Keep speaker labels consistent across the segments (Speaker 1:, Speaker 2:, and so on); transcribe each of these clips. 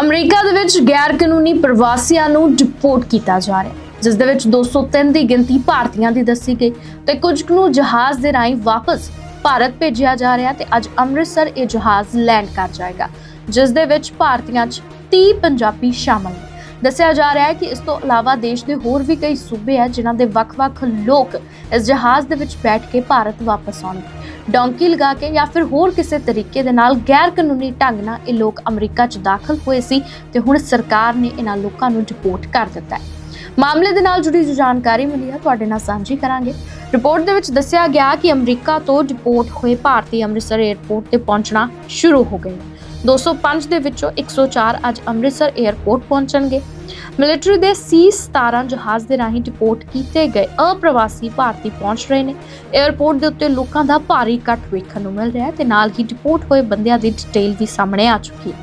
Speaker 1: America ਦੇ ਵਿੱਚ ਗੈਰ ਕਾਨੂੰਨੀ ਪ੍ਰਵਾਸੀਆਂ ਨੂੰ ਡਿਪੋਰਟ ਕੀਤਾ ਜਾ ਰਿਹਾ ਹੈ, ਜਿਸ ਦੇ ਵਿੱਚ 203 ਦੀ ਗਿਣਤੀ ਭਾਰਤੀਆਂ ਦੀ ਦੱਸੀ ਗਈ ਤੇ ਕੁਝ ਕੁ ਨੂੰ ਜਹਾਜ਼ ਦੇ ਰਾਹੀਂ ਵਾਪਸ ਭਾਰਤ ਭੇਜਿਆ ਜਾ ਰਿਹਾ ਤੇ ਅੱਜ ਅੰਮ੍ਰਿਤਸਰ ਇਹ ਜਹਾਜ਼ ਲੈਂਡ ਕਰ ਜਾਏਗਾ, ਜਿਸ ਦੇ ਵਿੱਚ ਭਾਰਤੀਆਂ 'ਚ 30 ਪੰਜਾਬੀ ਸ਼ਾਮਲ ਨੇ। ਦੱਸਿਆ ਜਾ ਰਿਹਾ ਹੈ ਕਿ ਇਸ ਤੋਂ ਇਲਾਵਾ ਦੇਸ਼ ਦੇ ਹੋਰ ਵੀ ਕਈ ਸੂਬੇ ਹੈ ਜਿਨ੍ਹਾਂ ਦੇ ਵੱਖ-ਵੱਖ ਲੋਕ ਇਸ ਜਹਾਜ਼ ਦੇ ਵਿੱਚ ਬੈਠ ਕੇ ਭਾਰਤ ਵਾਪਸ ਆਉਣਗੇ। ਡੌਂਕੀ ਲਗਾ ਕੇ ਜਾਂ ਫਿਰ ਹੋਰ ਕਿਸੇ ਤਰੀਕੇ ਦੇ ਨਾਲ ਗੈਰ ਕਾਨੂੰਨੀ ਢੰਗ ਨਾਲ ਇਹ ਲੋਕ ਅਮਰੀਕਾ 'ਚ ਦਾਖਲ ਹੋਏ ਸੀ ਤੇ ਹੁਣ ਸਰਕਾਰ ਨੇ ਇਹਨਾਂ ਲੋਕਾਂ ਨੂੰ ਡਿਪੋਰਟ ਕਰ ਦਿੱਤਾ ਹੈ। ਮਾਮਲੇ ਦੇ ਨਾਲ ਜੁੜੀ ਜੋ ਜਾਣਕਾਰੀ ਮਿਲੀ ਹੈ, ਤੁਹਾਡੇ ਨਾਲ ਸਾਂਝੀ ਕਰਾਂਗੇ। ਰਿਪੋਰਟ ਦੇ ਵਿੱਚ ਦੱਸਿਆ ਗਿਆ ਕਿ ਅਮਰੀਕਾ ਤੋਂ ਡਿਪੋਰਟ ਹੋਏ ਭਾਰਤੀ ਅੰਮ੍ਰਿਤਸਰ 에ਅਰਪੋਰਟ ਤੇ ਪਹੁੰਚਣਾ ਸ਼ੁਰੂ ਹੋ ਗਏ। ਨੇ 205 ਦੇ ਵਿੱਚੋਂ 104 ਅੱਜ ਅੰਮ੍ਰਿਤਸਰ 에ਅਰਪੋਰਟ ਪਹੁੰਚਣਗੇ। ਮਿਲਟਰੀ ਦੇ C-17 ਜਹਾਜ਼ ਦੇ ਰਾਹੀਂ ਡਿਪੋਰਟ ਕੀਤੇ ਗਏ ਅਪ੍ਰਵਾਸੀ ਭਾਰਤੀ ਪਹੁੰਚ ਰਹੇ ਨੇ। 에ਅਰਪੋਰਟ ਦੇ ਉੱਤੇ ਲੋਕਾਂ ਦਾ ਭਾਰੀ ਇਕੱਠ ਵੇਖਣ ਨੂੰ ਮਿਲ ਰਿਹਾ ਹੈ ਤੇ ਨਾਲ ਹੀ ਡਿਪੋਰਟ ਹੋਏ ਬੰਦਿਆਂ ਦੀ ਡਿਟੇਲ ਵੀ ਸਾਹਮਣੇ ਆ ਚੁੱਕੀ ਹੈ।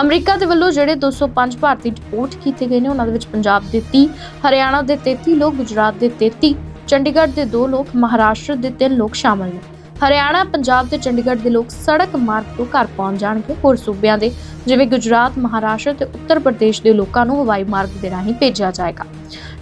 Speaker 1: ਅਮਰੀਕਾ ਦੇ ਵੱਲੋਂ ਜਿਹੜੇ 205 ਭਾਰਤੀ ਡਿਪੋਰਟ ਕੀਤੇ ਗਏ ਨੇ, ਉਹਨਾਂ ਦੇ ਵਿੱਚ ਪੰਜਾਬ ਦੇ 30 ਹਰਿਆਣਾ ਦੇ 33 ਲੋਕ, ਗੁਜਰਾਤ ਦੇ 33 ਚੰਡੀਗੜ੍ਹ ਦੇ 2 ਲੋਕ, ਮਹਾਰਾਸ਼ਟਰ ਦੇ 3 ਲੋਕ ਸ਼ਾਮਲ ਨੇ। ਹਰਿਆਣਾ, ਪੰਜਾਬ ਤੇ ਚੰਡੀਗੜ੍ਹ ਦੇ ਲੋਕ ਸੜਕ ਮਾਰਗ ਤੋਂ ਘਰ ਪਹੁੰਚ ਜਾਣਗੇ ਹੋਰ ਸੂਬਿਆਂ ਦੇ, ਜਿਵੇਂ ਗੁਜਰਾਤ, ਮਹਾਰਾਸ਼ਟਰ ਤੇ ਉੱਤਰ ਪ੍ਰਦੇਸ਼ ਦੇ ਲੋਕਾਂ ਨੂੰ ਹਵਾਈ ਮਾਰਗ ਦੇ ਰਾਹੀਂ ਭੇਜਿਆ ਜਾਏਗਾ।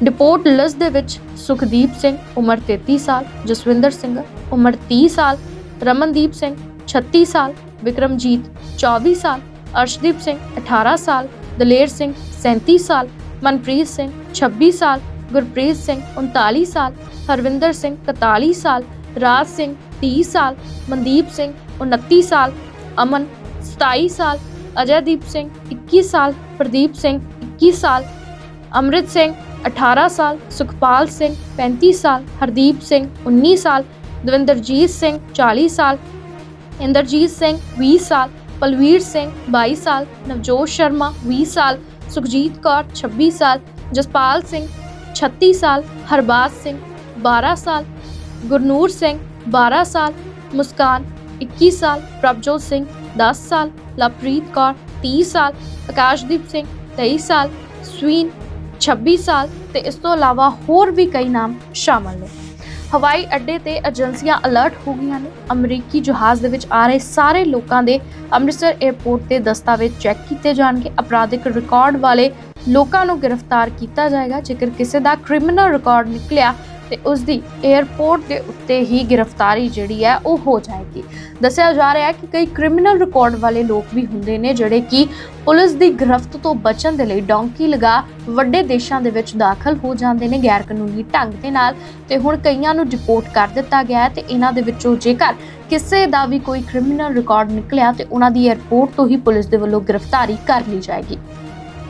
Speaker 1: ਡਿਪੋਰਟ ਲਿਸਟ ਦੇ ਵਿੱਚ ਸੁਖਦੀਪ ਸਿੰਘ ਉਮਰ 33 ਸਾਲ, ਜਸਵਿੰਦਰ ਸਿੰਘ ਉਮਰ 30 ਸਾਲ, ਰਮਨਦੀਪ ਸਿੰਘ 36 ਸਾਲ, ਵਿਕਰਮਜੀਤ 24 ਸਾਲ, ਅਰਸ਼ਦੀਪ ਸਿੰਘ 18 ਸਾਲ, ਦਲੇਰ ਸਿੰਘ 37 ਸਾਲ, ਮਨਪ੍ਰੀਤ ਸਿੰਘ 26 ਸਾਲ, ਗੁਰਪ੍ਰੀਤ ਸਿੰਘ 39 ਸਾਲ, ਹਰਵਿੰਦਰ ਸਿੰਘ 41 ਸਾਲ, ਰਾਜ ਸਿੰਘ 30 ਸਾਲ ਮਨਦੀਪ ਸਿੰਘ 29 ਸਾਲ ਅਮਨ 27 ਸਾਲ ਅਜੈਦੀਪ ਸਿੰਘ 21 ਸਾਲ ਪ੍ਰਦੀਪ ਸਿੰਘ 21 ਸਾਲ ਅਮਰਿਤ ਸਿੰਘ 18 ਸਾਲ ਸੁਖਪਾਲ ਸਿੰਘ 35 ਸਾਲ ਹਰਦੀਪ ਸਿੰਘ 19 ਸਾਲ ਦਵਿੰਦਰਜੀਤ ਸਿੰਘ 40 ਸਾਲ ਇੰਦਰਜੀਤ ਸਿੰਘ 20 ਸਾਲ ਪਲਵੀਰ ਸਿੰਘ 22 ਸਾਲ ਨਵਜੋਤ ਸ਼ਰਮਾ 20 ਸਾਲ ਸੁਖਜੀਤ ਕੌਰ 26 ਸਾਲ ਜਸਪਾਲ ਸਿੰਘ 36 ਸਾਲ ਹਰਬਾਜ਼ ਸਿੰਘ 12 ਸਾਲ ਗੁਰਨੂਰ ਸਿੰਘ 12 ਸਾਲ, ਮੁਸਕਾਨ 21 ਸਾਲ, ਪ੍ਰਭਜੋਤ ਸਿੰਘ 10 ਸਾਲ, ਲਵਪ੍ਰੀਤ ਕੌਰ 30 ਸਾਲ, ਆਕਾਸ਼ਦੀਪ ਸਿੰਘ 23 ਸਾਲ, ਸਵੀਨ 26 ਸਾਲ ਤੇ ਇਸ ਤੋਂ ਇਲਾਵਾ ਹੋਰ ਵੀ ਕਈ ਨਾਮ ਸ਼ਾਮਲ ਨੇ। ਹਵਾਈ ਅੱਡੇ ਤੇ ਏਜੰਸੀਆਂ ਅਲਰਟ ਹੋ ਗਈਆਂ ਨੇ। ਅਮਰੀਕੀ ਜਹਾਜ਼ ਦੇ ਵਿੱਚ ਆ ਰਹੇ ਸਾਰੇ ਲੋਕਾਂ ਦੇ ਅੰਮ੍ਰਿਤਸਰ 에ਅਰਪੋਰਟ ਤੇ ਦਸਤਾਵੇਜ਼ ਚੈੱਕ ਕੀਤੇ ਜਾਣਗੇ। ਅਪਰਾਧਿਕ ਰਿਕਾਰਡ ਵਾਲੇ ਲੋਕਾਂ ਨੂੰ ਗ੍ਰਿਫਤਾਰ ਕੀਤਾ ਜਾਏਗਾ। ਜੇਕਰ ਕਿਸੇ ਦਾ ਕ੍ਰਿਮੀਨਲ ਰਿਕਾਰਡ ਨਿਕਲਿਆ ਤੇ ਉਸ ਦੀ 에ਅਰਪੋਰਟ ਦੇ ਉੱਤੇ ਹੀ ਗ੍ਰਿਫਤਾਰੀ ਜਿਹੜੀ ਹੈ ਉਹ ਹੋ ਜਾਏਗੀ। ਦੱਸਿਆ ਜਾ ਰਿਹਾ ਹੈ ਕਿ ਕਈ ਕ੍ਰਿਮੀਨਲ ਰਿਕਾਰਡ ਵਾਲੇ ਲੋਕ ਵੀ ਹੁੰਦੇ ਨੇ ਜਿਹੜੇ ਕਿ ਪੁਲਿਸ ਦੀ ਗ੍ਰਿਫਤ ਤੋਂ ਬਚਣ ਦੇ ਲਈ ਡੌਂਕੀ ਲਗਾ ਵੱਡੇ ਦੇਸ਼ਾਂ ਦੇ ਵਿੱਚ ਦਾਖਲ ਹੋ ਜਾਂਦੇ ਨੇ ਗੈਰ ਕਾਨੂੰਨੀ ਢੰਗ ਦੇ ਨਾਲ ਤੇ ਹੁਣ ਕਈਆਂ ਨੂੰ ਡਿਪੋਰਟ ਕਰ ਦਿੱਤਾ ਗਿਆ ਹੈ ਤੇ ਇਹਨਾਂ ਦੇ ਵਿੱਚੋਂ ਜੇਕਰ ਕਿਸੇ ਦਾ ਵੀ ਕੋਈ ਕ੍ਰਿਮੀਨਲ ਰਿਕਾਰਡ ਨਿਕਲਿਆ ਤੇ ਉਹਨਾਂ ਦੀ 에ਅਰਪੋਰਟ ਤੋਂ ਹੀ ਪੁਲਿਸ ਦੇ ਵੱਲੋਂ ਗ੍ਰਿਫਤਾਰੀ ਕਰ ਲਈ ਜਾਏਗੀ।